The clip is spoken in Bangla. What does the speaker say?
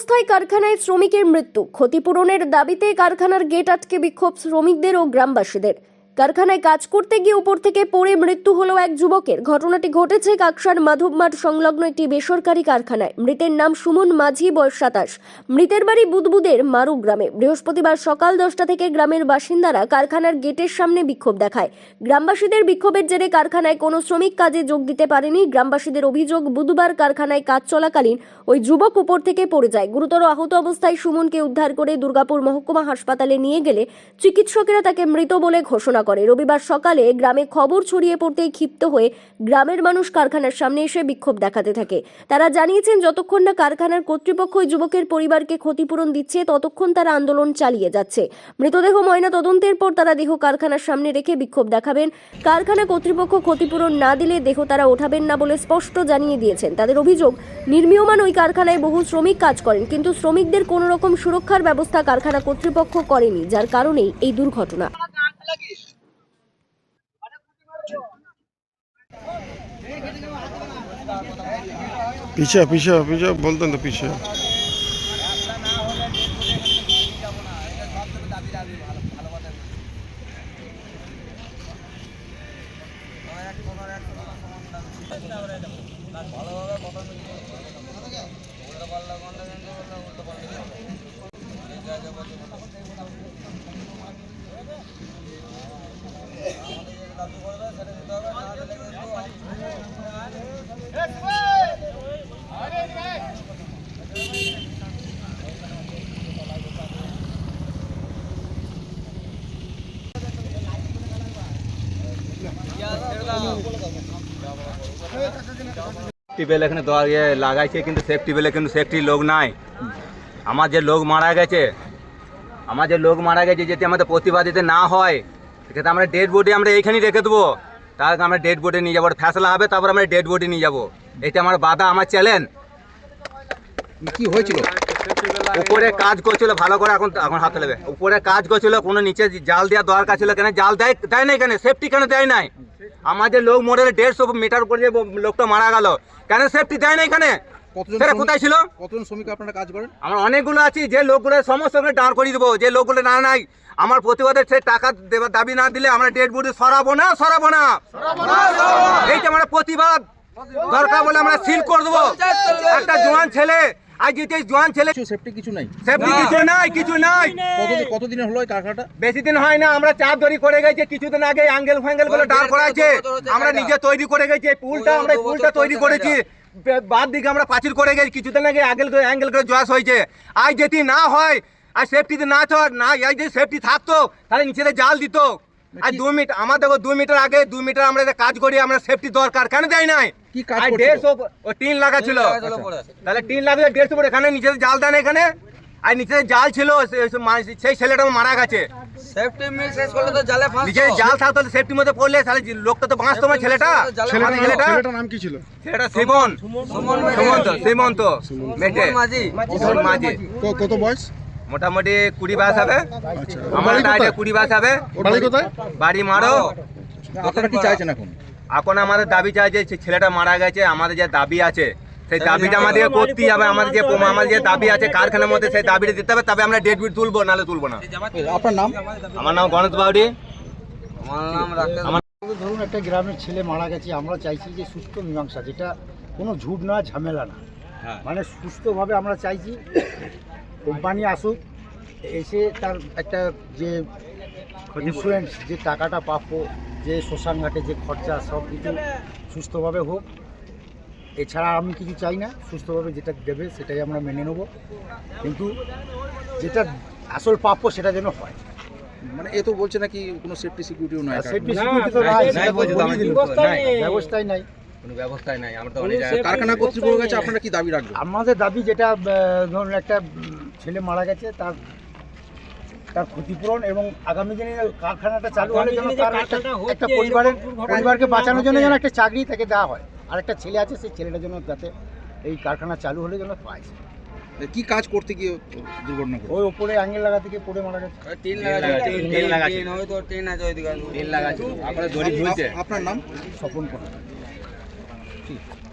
অবস্থায় কারখানায় শ্রমিকের মৃত্যু। ক্ষতিপূরণের দাবিতে কারখানার গেট আটকে বিক্ষোভ শ্রমিকদের ও গ্রামবাসীদের। কারখানায় কাজ করতে গিয়ে উপর থেকে পড়ে মৃত্যু হলো এক যুবকের। ঘটনাটি ঘটেছে কাকসার মাধবমাঠ সংলগ্ন একটি বেসরকারি কারখানায়। মৃতের নাম সুমন মাঝি, বয়স সাতাশ। মৃতের বাড়ি বুদবুদের মারু গ্রামে। বৃহস্পতিবার সকাল দশটা থেকে গ্রামের বাসিন্দারা কারখানার গেটের সামনে বিক্ষোভ দেখায়। গ্রামবাসীদের বিক্ষোভের জেরে কারখানায় কোনো শ্রমিক কাজে যোগ দিতে পারেনি। গ্রামবাসীদের অভিযোগ, বুধবার কারখানায় কাজ চলাকালীন ওই যুবক উপর থেকে পড়ে যায়। গুরুতর আহত অবস্থায় সুমনকে উদ্ধার করে দুর্গাপুর মহকুমা হাসপাতালে নিয়ে গেলে চিকিৎসকেরা তাকে মৃত বলে ঘোষণা করে রবিবার সকালে গ্রামে খবর ছড়িয়ে পড়তেই ক্ষিপ্ত হয়ে গ্রামের মানুষ কারখানার সামনে এসে বিক্ষোভ দেখাতে থাকে। তারা জানিয়েছেন, যতক্ষণ না কারখানার কর্তৃপক্ষ যুবকের পরিবারকে ক্ষতিপূরণ দিচ্ছে, ততক্ষণ তারা আন্দোলন চালিয়ে যাচ্ছে। মৃতদেহ ময়না তদন্তের পর তারা দেহ কারখানার সামনে রেখে বিক্ষোভ দেখাবেন। কারখানা কর্তৃপক্ষ ক্ষতিপূরণ না দিলে দেহ তারা ওঠাবেন না বলে স্পষ্ট জানিয়ে দিয়েছেন। তাদের অভিযোগ, নির্মীয়মান ওই কারখানায় বহু শ্রমিক কাজ করেন, কিন্তু শ্রমিকদের কোনো রকম সুরক্ষার ব্যবস্থা কারখানা কর্তৃপক্ষ করেনি, যার কারণেই এই দুর্ঘটনা। পিছা পিছা পিছা বলতেন তো পিছা টিউবওয়েল এখানে ইয়ে লাগাইছে, কিন্তু সেফ টিউবওয়েলে কিন্তু সেফটি লোক নাই। আমার যে লোক মারা গেছে, আমার যে লোক মারা গেছে, যদি আমাদের প্রতিবাদিতে না হয়, সেক্ষেত্রে আমরা ডেড বডি আমরা এইখানেই রেখে দেবো। তার আমরা ডেড বডি নিয়ে যাব ফ্যাসলা হবে, তারপর আমরা ডেড বডি নিয়ে যাব। এটা আমার বাধা, আমার চ্যালেঞ্জ কি হয়েছিল? উপরে কাজ করছিল ভালো করে এখন এখন হাতে নেবে। উপরে কাজ করছিল কোনো নিচে জাল দেওয়ার দরকার ছিল কেন? জাল দেয় দেয় না কেন? সেফটি কেন দেয় নাই? আমাদের লোক মরে দেড়শো মিটার উপরে যে লোকটা মারা গেল। কেন সেফটি দেয় না এখানে সেটা কোথায় ছিল? কতজন শ্রমিক আপনারা কাজ করেন? আমার অনেকগুলো আছি যে লোকগুলো সমস্ত ওখানে দাঁড় করিয়ে দেবো যে লোকগুলো না নাই আমার প্রতিবাদের সে টাকা দেবার দাবি না দিলে আমরা ডেড বডি সরাবো না সরাবো না। এইটা আমার প্রতিবাদ দরকার বলে আমরা সিল করে দেবো। একটা জোয়ান ছেলে আজ যেতে জোয়ান ছেলে। কিছু সেফটি কিছু নাই। সেফটি কিছু নাই কিছু নাই। কতদিন কতদিন হলো এই কারখানাটা? বেশি দিন হয় না আমরা চার দড়ি করে গেছে কিছুদিন আগে অ্যাঙ্গেল ফ্যাঙ্গেলগুলো দাঁড় করাইছে আমরা নিজে তৈরি করে গেছি এই পুলটা আমরা পুলটা তৈরি করেছি। বাদ দিকে আমরা পাঁচিল করে গেছি কিছুদিন আগে অ্যাঙ্গেল অ্যাঙ্গেল করে জয়াস হয়েছে। আজ যদি না হয় আর সেফটিতে না তো না এই যে সেফটি থাকতো তাহলে নিচে জাল দিত। আর দু মিটার আমার দেখো দু মিটার আগে দু মিটার আমরা যে কাজ করি আমরা সেফটি দরকার। কেন দেয় নাই? কি কাজ আর দেড়শো ও টিন লাগা ছিল। তাহলে টিন লাগলে দেড়শো ফুট এখানে নিচে জাল দেন এখানে। আর নিচে জাল ছিল সেই ছেলেটা মারা গেছে। সেফটি মিল শেষ করলে তো জালে ফাঁস নিচে জাল থাকতো সেফটির মধ্যে পড়লে তাহলে লোকটা তো বাঁচতো আমার ছেলেটা। ছেলেটা ছেলেটার নাম কি ছিল? ছেলেটা সিমন সুমন্ত সীমন্ত মেটে। মাঝি। সুমন কত বয়স? মোটামুটি কুড়ি বাস হবে। আচ্ছা। আমার বাড়ি কুড়ি বাস হবে। বাড়ি মারো। আপনারা কি চাইছেন এখন? এখন আমাদের দাবি চাই যে ছেলেটা মারা গেছে আমাদের যে দাবি আছে সেই দাবিটা আমাদের করতেই হবে। আমাদের যে আমাদের যে দাবি আছে কারখানার মধ্যে সেই দাবিটা দিতে হবে। তবে আমরা ডেট বিট তুলবো নাহলে তুলবো না। আপনার নাম? আমার নাম গণেশ বাউরি আমার নাম আমার ধরুন একটা গ্রামের ছেলে মারা গেছে। আমরা চাইছি যে সুস্থ মীমাংসা যেটা কোনো ঝুট না ঝামেলা না। মানে সুস্থভাবে আমরা চাইছি কোম্পানি আসুক এসে তার একটা যে ইন্স্যুরেন্স যে টাকাটা প্রাপ্য যে শ্মশান ঘাটে যে খরচা সব কিছু সুস্থভাবে হোক। এছাড়া আমি কিছু চাই না সুস্থভাবে যেটা দেবে সেটাই আমরা মেনে নেব। কিন্তু যেটা আসল প্রাপ্য সেটা যেন হয়। মানে এ তো বলছে নাকি কোনো সেফটি সিকিউরিটিও নাই সেফটি সিকিউরিটি তো নাই। ব্যবস্থাই নেই। কোনো ব্যবস্থাই নাই আমরা তো অনেক জায়গায় কারখানা কর্তৃপক্ষের কাছে আপনারা কি দাবি রাখবেন? আমাদের দাবি যেটা ধরুন একটা ছেলে মারা গেছে তার তার ক্ষতিপূরণ এবং আগামী দিনে কারখানাটা চালু হলে যেন তার একটা পরিবারের পরিবারকে বাঁচানোর জন্য যেন একটা চাকরি তাকে দেওয়া হয়। আর একটা ছেলে আছে সেই ছেলেটার জন্য যাতে এই কারখানা চালু হলে যেন পায়। কি কাজ করতে গিয়ে দুর্ঘটনা ওই ওপরে অ্যাঙ্গেল লাগা থেকে পড়ে মারা গেছে। টিন লাগা টিন লাগা টিন হয়তো টিন আছে ওইদিকে আপনার নাম? স্বপন করা